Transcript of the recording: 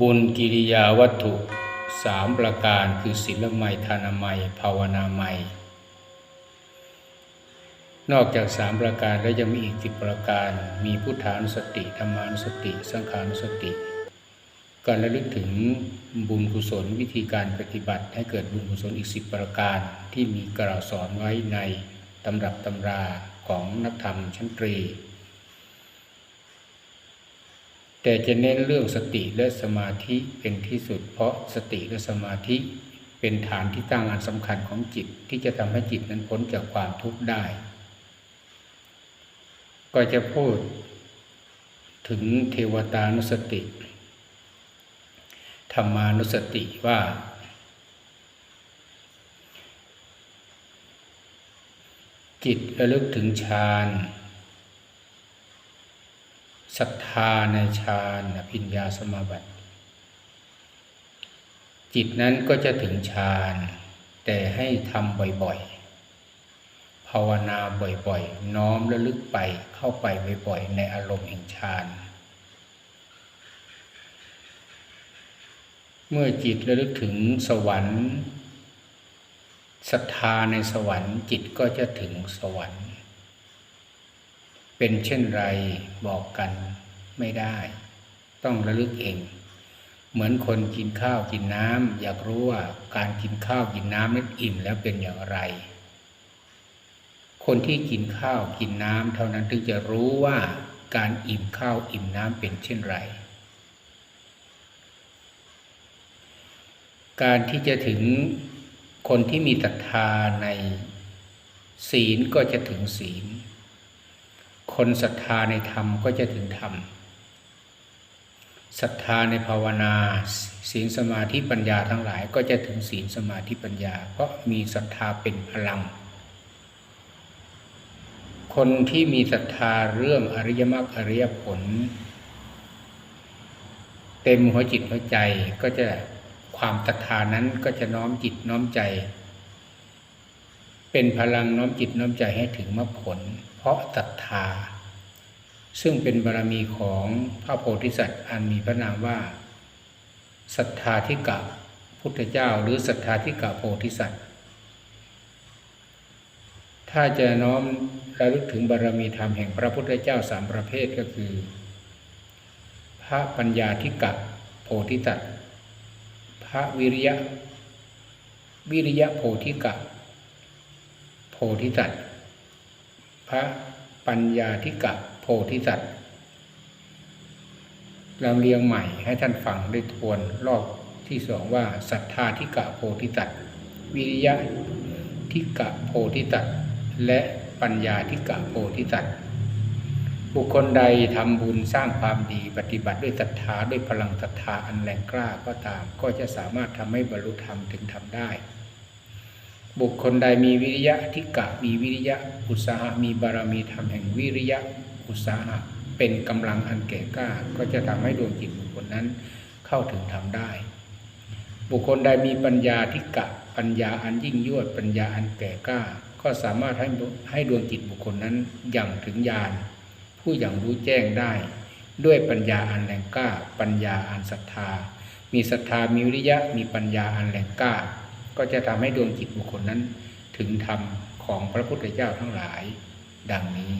บุญกิริยาวัตถุสามประการคือศีลไมยทานามัย ภาวนาไมยนอกจากสามประการแล้วยังมีอีกสิบประการ มีพุทธานุสติธรรมานุสติ สังขานุสติ การระลึกถึงบุญกุศลวิธีการปฏิบัติให้เกิดบุญกุศลอีกสิบประการที่มีกล่าวสอนไว้ในตำรับตำราของนักธรรมชั้นตรี แต่จะเน้นเรื่องสติและสมาธิเป็นที่สุด เพราะสติและสมาธิเป็นฐานที่ตั้งอันสำคัญของจิตที่จะทำให้จิตนั้นพ้นจากความทุกข์ได้ ก็จะพูดถึงเทวตานุสติธรรมานุสติว่า จิตระลึกถึงฌาน ศรัทธาในฌานอภิญญาสมาบัติ จิตนั้นก็จะถึงฌานแต่ให้ทำบ่อยๆ ภาวนาบ่อยๆ น้อมระลึกไปเข้าไปบ่อยๆ ในอารมณ์แห่งฌานเมื่อจิตระลึกถึงสวรรค์ศรัทธาในสวรรค์จิตก็จะถึงสวรรค์ เป็นเช่นไรบอกกันไม่ได้ ต้องระลึกเอง เหมือนคนกินข้าวกินน้ำอยากรู้ว่าการกินข้าวกินน้ำนั้นอิ่มแล้วเป็นอย่างไร คนที่กินข้าวกินน้ำเท่านั้นถึงจะรู้ว่าการอิ่มข้าวอิ่มน้ำเป็นเช่นไร การที่จะถึงคนที่มีศรัทธาในศีลก็จะถึงศีล คนศรัทธาในธรรมก็จะถึงธรรมศรัทธาในภาวนาศีลสมาธิปัญญาทั้งหลายก็จะถึงศีลสมาธิปัญญา เพราะมีศรัทธาเป็นพลัง คนที่มีศรัทธาเรื่องอริยมรรคอริยผล เต็มหัวจิตหัวใจก็จะความศรัทธานั้นก็จะน้อมจิตน้อมใจ เป็นพลังน้อมจิตน้อมใจให้ถึงมรรคผล เพราะศรัทธา ซึ่งเป็นบารมีของพระโพธิสัตว์อันมีพระนามว่าศรัทธาธิกะพุทธเจ้าหรือศรัทธาธิกะโพธิสัตว์ ถ้าจะน้อมระลึกถึงบารมีธรรมแห่งพระพุทธเจ้าสามประเภทก็คือ พระปัญญาธิกะโพธิสัตว์ พระวิริยะ วิริยะโพธิกะ โพธิสัตว์ พระปัญญาธิกะโพธิสัตว์ลำเลียงใหม่ให้ท่านฟังได้ทวนรอบที่สองว่าศรัทธาธิกะโพธิสัตว์วิริยะธิกะโพธิสัตว์และปัญญาธิกะโพธิสัตว์บุคคลใดทำบุญสร้างความดีปฏิบัติด้วยศรัทธาด้วยพลังศรัทธาอันแรงกล้าก็ตาม ก็จะสามารถทำให้บรรลุธรรมถึงทำได้ บุคคลใดมีวิริยะทิกะมีวิริยะ อุตสาหะมีบารมีธรรมแห่งวิริยะ อุตสาหะเป็นกำลังอันแก่กล้าก็จะทำให้ดวงจิตบุคคลนั้นเข้าถึงธรรมได้ บุคคลใดมีปัญญาทิกะ ปัญญาอันยิ่งยวดปัญญาอันแก่กล้า ก็สามารถให้ให้ดวงจิตบุคคลนั้นอย่างถึงญาณผู้อย่างรู้แจ้งได้ ด้วยปัญญาอันแรงกล้า ปัญญาอันศรัทธา มีศรัทธามีวิริยะมีปัญญาอันแรงกล้า ก็จะทำให้ดวงจิตบุคคลนั้นถึงธรรมของพระพุทธเจ้าทั้งหลาย ดังนี้